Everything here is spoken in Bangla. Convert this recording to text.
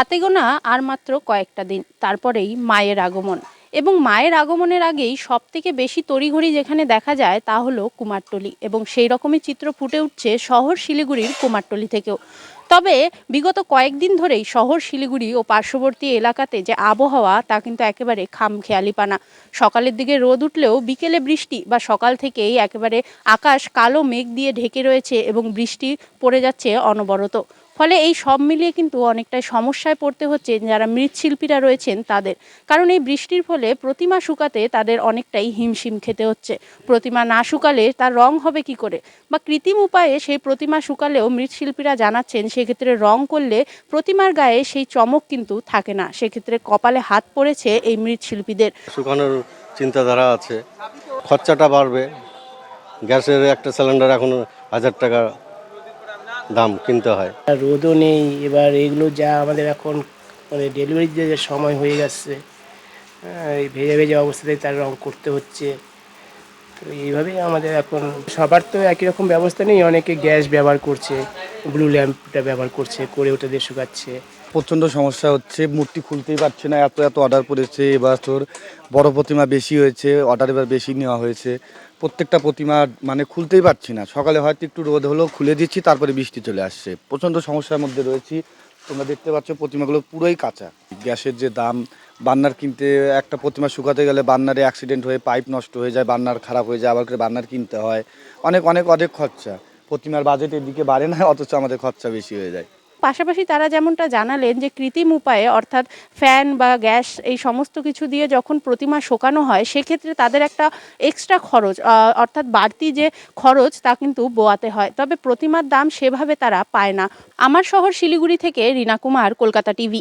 হাতে গোনা আর মাত্র কয়েকটা দিন, তারপরেই মায়ের আগমন। এবং মায়ের আগমনের আগেই সব থেকে বেশি তড়িঘড়ি যেখানে দেখা যায় তা হলো কুমারটলি এবং সেই রকমই চিত্র ফুটে উঠছে শহর শিলিগুড়ির কুমারটলি থেকেও। তবে বিগত কয়েকদিন ধরেই শহর শিলিগুড়ি ও পার্শ্ববর্তী এলাকাতে যে আবহাওয়া তা কিন্তু একেবারে খাম খামখেয়ালিপানা। সকালের দিকে রোদ উঠলেও বিকেলে বৃষ্টি বা সকাল থেকেই একেবারে আকাশ কালো মেঘ দিয়ে ঢেকে রয়েছে এবং বৃষ্টি পড়ে যাচ্ছে অনবরত। ফলে এই সব মিলিয়ে কিন্তু অনেকটাই সমস্যায় পড়তে হচ্ছে যারা মৃৎশিল্পীরা রয়েছেন তাদের। কারণ এই বৃষ্টির ফলে প্রতিমা শুকাতে তাদের অনেকটাই হিমশিম খেতে হচ্ছে। প্রতিমা না শুকালে তার রং হবে কি করে? বা কৃত্রিম উপায়ে সেই প্রতিমা শুকালেও মৃৎশিল্পীরা জানাচ্ছেন সেক্ষেত্রে রং করলে প্রতিমার গায়ে সেই চমক কিন্তু থাকে না। সেক্ষেত্রে কপালে হাত পড়েছে এই মৃৎশিল্পীদের। শুকানোর চিন্তাধারা আছে। খরচাটা বাড়বে। গ্যাসের একটা সিলিন্ডার এখন হাজার টাকা দাম কিনতে হয়। রোদও নেই। এবার এগুলো যা আমাদের এখন মানে ডেলিভারির যে সময় হয়ে যাচ্ছে এই ভেজা ভেজা অবস্থাতেই তার রং করতে হচ্ছে। তো এইভাবেই আমাদের এখন সবার তো একই রকম ব্যবস্থা নেই। অনেকে গ্যাস ব্যবহার করছে ব্লু ল্যাম্পটা ব্যবহার করছে, করে ওটা দিয়ে শুকাচ্ছে। প্রচণ্ড সমস্যা হচ্ছে। মূর্তি খুলতেই পারছে না। এত এত অর্ডার পড়েছে এবার তোর বড় প্রতিমা বেশি হয়েছে। অর্ডার এবার বেশি নেওয়া হয়েছে। প্রত্যেকটা প্রতিমা মানে খুলতেই পারছি না। সকালে হয়তো একটু রোদ হলো, খুলে দিচ্ছি, তারপরে বৃষ্টি চলে আসছে। প্রচণ্ড সমস্যার মধ্যে রয়েছি। তোমরা দেখতে পাচ্ছ প্রতিমাগুলো পুরোই কাঁচা। গ্যাসের যে দাম, বান্নার কিনতে একটা প্রতিমা শুকাতে গেলে বান্নারে অ্যাক্সিডেন্ট হয়ে পাইপ নষ্ট হয়ে যায়, বান্নার খারাপ হয়ে যায়, আবার করে বান্নার কিনতে হয়। অনেক অনেক অনেক খরচা। প্রতিমার বাজেট এদিকে বাড়ে না, অথচ আমাদের খরচা বেশি হয়ে যায়। পাশাপাশি তারা যেমনটা জানালেন যে কৃত্রিম উপায়ে, অর্থাৎ ফ্যান বা গ্যাস, এই সমস্ত কিছু দিয়ে যখন প্রতিমা শোকানো হয়, সেক্ষেত্রে তাদের একটা এক্সট্রা খরচ অর্থাৎ বাড়তি যে খরচ তা কিন্তু বোয়াতে হয়। তবে প্রতিমার দাম সেভাবে তারা পায় না। আমার শহর শিলিগুড়ি থেকে রীনা কুমার, কলকাতা টিভি।